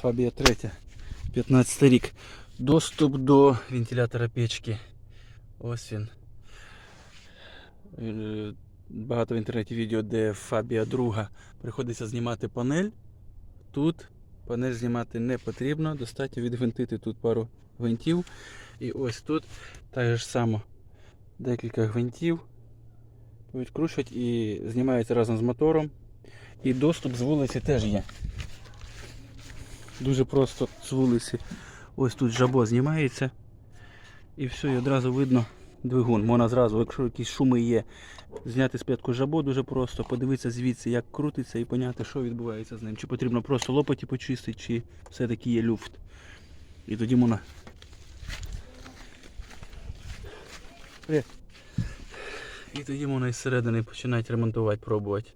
Фабія 3, 15 рік. Доступ до вентилятора печки. Ось він. Е, Багато в інтернеті відео, де Фабія 2 приходиться знімати панель. Тут панель знімати не потрібно. Достатньо відгвинтити тут пару гвинтів. І ось тут так ж само декілька гвинтів. Відкручують і знімається разом з мотором. І доступ з вулиці теж є. Дуже просто з вулиці. Ось тут жабо знімається. І все, і одразу видно двигун. Можна зразу, якщо якісь шуми є, зняти спочатку жабо дуже просто, подивитися звідси, як крутиться і поняти, що відбувається з ним. Чи потрібно просто лопаті почистити, чи все-таки є люфт. І тоді можна. І тоді можна із середини починати ремонтувати, пробувати.